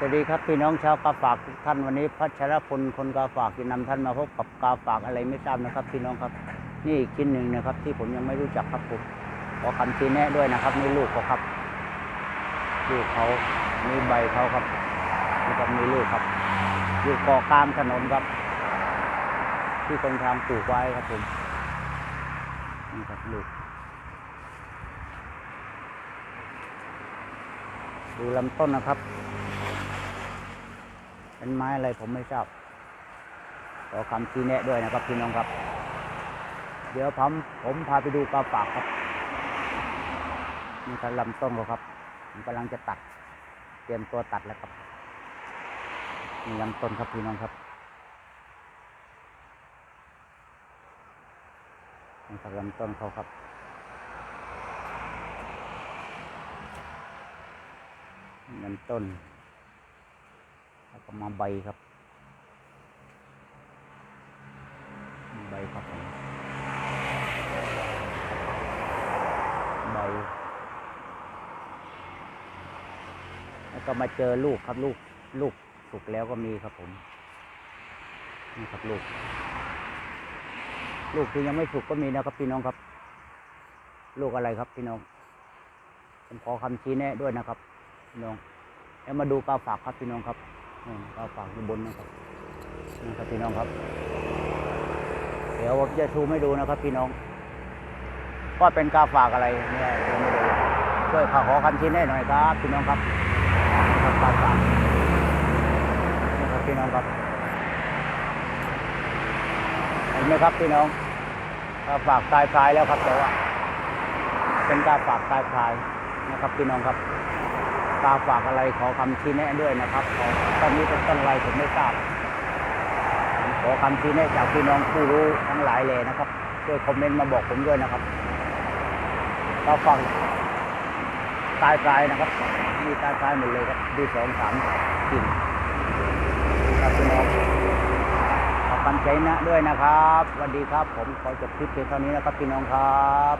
สวัสดีครับพี่น้องชาวกาฝากทุกท่านวันนี้พัชรพลคนกาฝากจะนำท่านมาพบกับกาฝากอะไรไม่ทราบนะครับ พี่น้องครับ นี่อีกชิ้นหนึ่งนะครับ ที่ผมยังไม่รู้จักครับผมขอคำชี้แนะด้วยนะครับนี่ลูกเขาครับลูกเขามีใบเขาครับนี่ก็มีลูกครับอยู่เกาะกลางถนนครับ ที่คนทางปลูกไว้ครับผมนี่ครับลูกดูลำต้นนะครับ เป็นไม้อะไรผมไม่ทราบขอคำชี้แนะด้วยนะครับพี่น้องครับ เดี๋ยวผมผมพาไปดูกราฝากครับนี่คือลำต้นเขาครับผมกำลังจะตัด เตรียมตัวตัดแล้วครับนี่ลำต้นครับพี่น้องครับนี่คือลำต้นเขาครับลำต้น ก็มาใบครับ ใบครับผมใบ แล้วก็มาเจอลูกครับลูกลูกสุกแล้วก็มีครับผม นี่ครับลูก ลูกที่ยังไม่สุกก็มีนะครับพี่น้องครับ ลูกอะไรครับพี่น้อง ผมขอคำชี้แนะด้วยนะครับพี่น้องแล้วมาดูกาฝากครับพี่น้องครับ นี่กาฝากอยู่บนนะครับนี่ครับพี่น้องครับ เดี๋ยวผมจะชูให้ดูนะครับ พี่น้องว่าเป็นกาฝากอะไรเนี่ยชูไม่ดูช่วยขอขอคำชี้แนะหน่อยครับพี่น้องครับนี่ครับกาฝากนี่ครับพี่น้องครับเห็นไหมครับพี่น้องกาฝากตายพลายแล้วครับแต่ว่าเป็นกาฝากตายพลายนะครับพี่น้องครับ กาฝากอะไรขอคำชี้แนะด้วยนะครับขอตอนนี้เป็นต้นไรผมไม่ทราบขอคำชี้แนะจากพี่น้องผู้รู้ทั้งหลายเลยนะครับช่วยคอมเมนต์มาบอกผมด้วยนะครับกาฝากตายกายนะครับมีตายกายหมดเลยครับดูสองสามกิ่งครับพี่น้องขอคำใจนะด้วยนะครับสวัสดีครับ ผมขอจบคลิปเพียงเท่านี้นะครับพี่น้องครับ